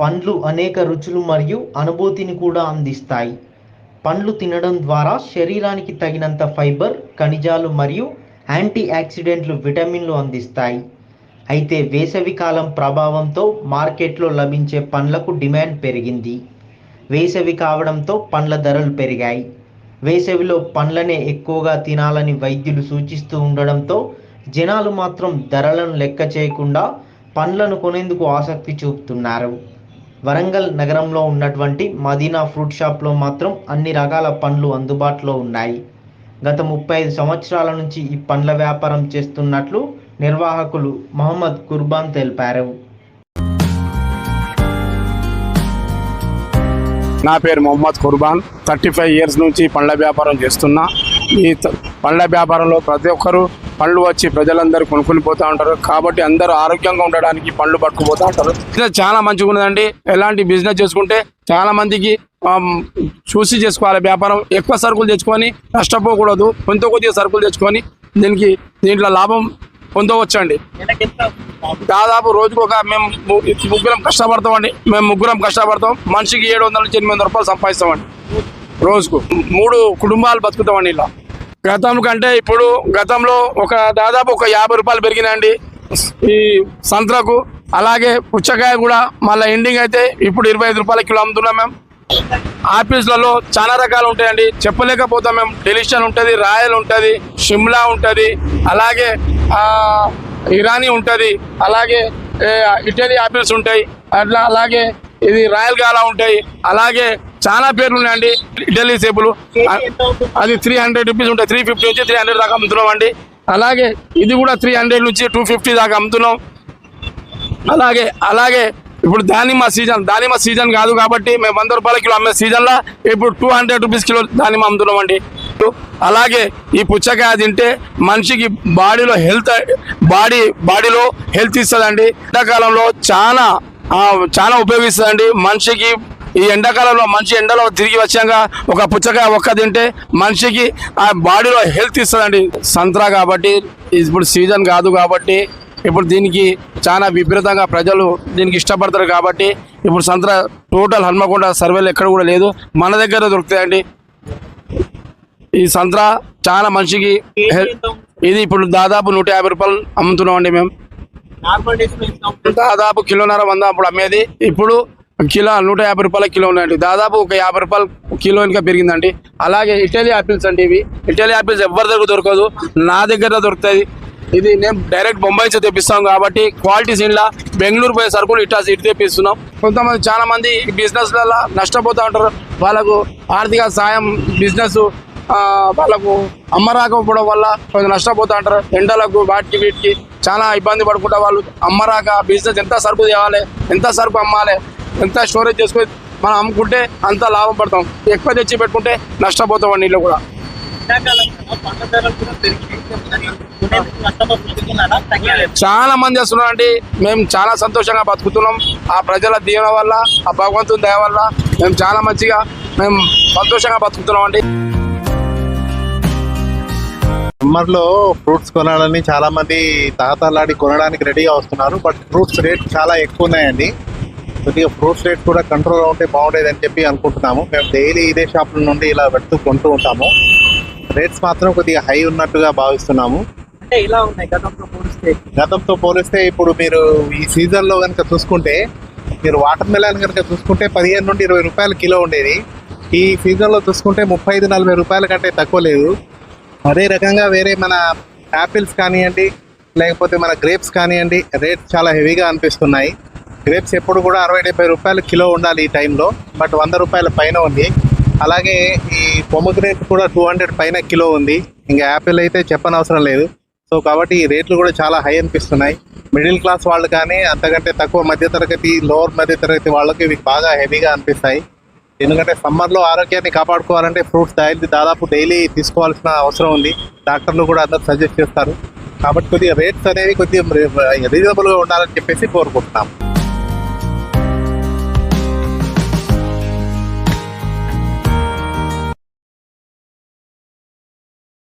పండ్లు అనేక రుచులు మరియు అనుభూతిని కూడా అందిస్తాయి. పండ్లు తినడం ద్వారా శరీరానికి తగినంత ఫైబర్ ఖనిజాలు మరియు యాంటీ ఆక్సిడెంట్లు విటమిన్లు అందిస్తాయి. అయితే వేసవి కాలం ప్రభావంతో మార్కెట్లో లభించే పండ్లకు డిమాండ్ పెరిగింది. వేసవి కావడంతో పండ్ల ధరలు పెరిగాయి. వేసవిలో పండ్లనే ఎక్కువగా తినాలని వైద్యులు సూచిస్తూ ఉండడంతో జనాలు మాత్రం ధరలను లెక్క చేయకుండా పండ్లను కొనేందుకు ఆసక్తి చూపుతున్నారు. వరంగల్ నగరంలో ఉన్నటువంటి మదీనా ఫ్రూట్ షాప్లో మాత్రం అన్ని రకాల పండ్లు అందుబాటులో ఉన్నాయి. గత ముప్పై ఐదు సంవత్సరాల నుంచి ఈ పండ్ల వ్యాపారం చేస్తున్నట్లు నిర్వాహకులు మహమ్మద్ కుర్బాన్ తెలిపారు. నా పేరు Mohammed Kurban. Thirty five years నుంచి పండ్ల వ్యాపారం చేస్తున్నా. ఈ పండ్ల వ్యాపారంలో ప్రతి ఒక్కరు పండ్లు వచ్చి ప్రజలందరూ కొనుక్కొని పోతా ఉంటారు. కాబట్టి అందరూ ఆరోగ్యంగా ఉండడానికి పండ్లు పట్టుకుపోతా ఉంటారు. బిజినెస్ చాలా మంచిగా ఉన్నదండి. ఎలాంటి బిజినెస్ చేసుకుంటే చాలా మందికి చూసి చేసుకోవాలి వ్యాపారం. ఎక్కువ సరుకులు తెచ్చుకొని నష్టపోకూడదు. కొంత కొద్దిగా సరుకులు తెచ్చుకొని దీనికి దీంట్లో లాభం పొందవచ్చండి. దాదాపు రోజుకు ఒక మేము ముగ్గురం ముగ్గురం కష్టపడతామండి మేము ముగ్గురం కష్టపడతాం. మనిషికి ఏడు వందల నుంచి ఎనిమిది వందల రూపాయలు సంపాదిస్తామండి రోజుకు. మూడు కుటుంబాలు బతుకుతామండి ఇలా. గతం కంటే ఇప్పుడు గతంలో ఒక దాదాపు ఒక యాభై రూపాయలు పెరిగినాయండి. ఈ సంత్రకు అలాగే పుచ్చకాయ కూడా మళ్ళీ ఎండింగ్ అయితే ఇప్పుడు ఇరవై ఐదు రూపాయల కిలో అమ్ముతున్నాం మేము. ఆఫీసులలో చాలా రకాలు ఉంటాయండి. చెప్పలేకపోతాం మేము. డెలిషన్ ఉంటుంది రాయల్ ఉంటుంది షిమ్లా ఉంటుంది అలాగే ఇరానీ ఉంటుంది అలాగే ఇటలీ ఆపిల్స్ ఉంటాయి అట్లా అలాగే ఇది రాయల్ గాలా ఉంటాయి అలాగే చాలా పేర్లు ఉన్నాయండి. ఢిల్లీ సేపులు అది త్రీ హండ్రెడ్ రూపీస్ ఉంటాయి. త్రీ ఫిఫ్టీ నుంచి త్రీ హండ్రెడ్ దాకా అమ్ముతున్నాం అండి అలాగే ఇది కూడా త్రీ హండ్రెడ్ నుంచి టూ ఫిఫ్టీ దాకా అమ్ముతున్నాం. అలాగే అలాగే ఇప్పుడు దానిమ్మ సీజన్ దానిమ్మ సీజన్ కాదు కాబట్టి మేము వంద రూపాయల కిలో అమ్మే సీజన్లో ఇప్పుడు టూ హండ్రెడ్ రూపీస్ కిలో దానిమ్మ అమ్ముతున్నాం అండి అలాగే ఈ పుచ్చకాయ తింటే మనిషికి బాడీలో హెల్త్ బాడీ బాడీలో హెల్త్ ఇస్తుందండి. ఎండాకాలంలో చాలా చాలా ఉపయోగిస్తుందండి. మనిషికి ఈ ఎండాకాలంలో మంచి ఎండలో తిరిగి వచ్చాక ఒక పుచ్చకాయ ఒక్క తింటే మనిషికి ఆ బాడీలో హెల్త్ ఇస్తుందండి. సంత్రా కాబట్టి ఇప్పుడు సీజన్ కాదు కాబట్టి ఇప్పుడు దీనికి చాలా విపరీతంగా ప్రజలు దీనికి ఇష్టపడతారు కాబట్టి ఇప్పుడు సంత్రా టోటల్ హన్మకొండ సర్వేలు ఎక్కడ కూడా లేదు. మన దగ్గర దొరుకుతాయండి. ఈ సంత్రా చాలా మనిషికి ఇది ఇప్పుడు దాదాపు నూట యాభై రూపాయలు అమ్ముతున్నాం అండి మేము దాదాపు కిలోన్నర వంద అప్పుడు అమ్మేది. ఇప్పుడు కిలో నూట యాభై రూపాయల కిలో ఉన్నాయండి. దాదాపు ఒక యాభై రూపాయలు కిలో ఇంకా పెరిగిందండి. అలాగే ఇటలీ ఆపిల్స్ అండి ఇవి. ఇటలీ ఆపిల్స్ ఎవరి దగ్గర దొరకదు. నా దగ్గర దొరుకుతుంది ఇది నేను డైరెక్ట్ బొంబాయి నుంచి తెప్పిస్తాం కాబట్టి క్వాలిటీ సీన్లా బెంగళూరు పోయే సరుకులు ఇట్లా ఇటు తెప్పిస్తున్నాం. కొంతమంది చాలా మంది బిజినెస్లలో నష్టపోతూ ఉంటారు. వాళ్ళకు ఆర్థిక సాయం బిజినెస్ వాళ్ళకు వాళ్ళకు అమ్మరాకపోవడం వల్ల కొంచెం నష్టపోతూ ఉంటారు. ఎండలకు వాటికి వీటికి చాలా ఇబ్బంది పడుకుంటా వాళ్ళు. అమ్మరాక బిజినెస్ ఎంత సరుకు తేవాలి ఎంత సరుకు అమ్మాలి ఎంత స్టోరేజ్ చేసుకుని మనం అమ్ముకుంటే అంత లాభం పడతాం. ఎక్కువ తెచ్చి పెట్టుకుంటే నష్టపోతాం అండి ఇల్లు కూడా. చాలా మంది వస్తున్నారండి. మేము చాలా సంతోషంగా బతుకుతున్నాం. ఆ ప్రజల దీవెన వల్ల ఆ భగవంతుని దయ వల్ల మేము చాలా మంచిగా మేము సంతోషంగా బతుకుతున్నాం అండి. సమ్మర్లో ఫ్రూట్స్ కొనాలని చాలా మంది తహతలాడి కొనడానికి రెడీగా వస్తున్నారు. బట్ ఫ్రూట్స్ రేట్ చాలా ఎక్కువ ఉన్నాయండి. కొద్దిగా ఫ్రూట్స్ రేట్ కూడా కంట్రోల్ ఉంటే బాగుండేది అని చెప్పి అనుకుంటున్నాము. మేము డైలీ ఇదే షాపుల నుండి ఇలా పెడుతూ కొంటూ ఉంటాము. రేట్స్ మాత్రం కొద్దిగా హై ఉన్నట్టుగా భావిస్తున్నాము. అంటే ఇలా ఉన్నాయి గతంతో పోలిస్తే. గతంతో పోలిస్తే ఇప్పుడు మీరు ఈ సీజన్లో కనుక చూసుకుంటే మీరు వాటర్ మెలన్ కనుక చూసుకుంటే పదిహేను నుండి ఇరవై రూపాయల కిలో ఉండేది. ఈ సీజన్లో చూసుకుంటే ముప్పై ఐదు నలభై రూపాయల కంటే తక్కువ లేదు. అదే రకంగా వేరే మన యాపిల్స్ కానివ్వండి లేకపోతే మన గ్రేప్స్ కానివ్వండి రేట్ చాలా హెవీగా అనిపిస్తున్నాయి. గ్రేప్స్ ఎప్పుడు కూడా అరవై డెబ్బై రూపాయలు కిలో ఉండాలి ఈ టైంలో బట్ వంద రూపాయల పైన ఉంది. అలాగే ఈ పొమగ్రేట్ కూడా టూ హండ్రెడ్ పైన కిలో ఉంది. ఇంకా యాపిల్ అయితే చెప్పనవసరం లేదు. సో కాబట్టి ఈ రేట్లు కూడా చాలా హై అనిపిస్తున్నాయి. మిడిల్ క్లాస్ వాళ్ళు కానీ అంతకంటే తక్కువ మధ్యతరగతి లోవర్ మధ్యతరగతి వాళ్ళకి ఇవి బాగా హెవీగా అనిపిస్తాయి. ఎందుకంటే సమ్మర్లో ఆరోగ్యాన్ని కాపాడుకోవాలంటే ఫ్రూట్స్ డైలీ దాదాపు డైలీ తీసుకోవాల్సిన అవసరం ఉంది. డాక్టర్లు కూడా అందరూ సజెస్ట్ చేస్తారు. కాబట్టి కొద్దిగా రేట్స్ అనేవి కొద్దిగా రీజనబుల్గా ఉండాలని చెప్పేసి కోరుకుంటున్నాం.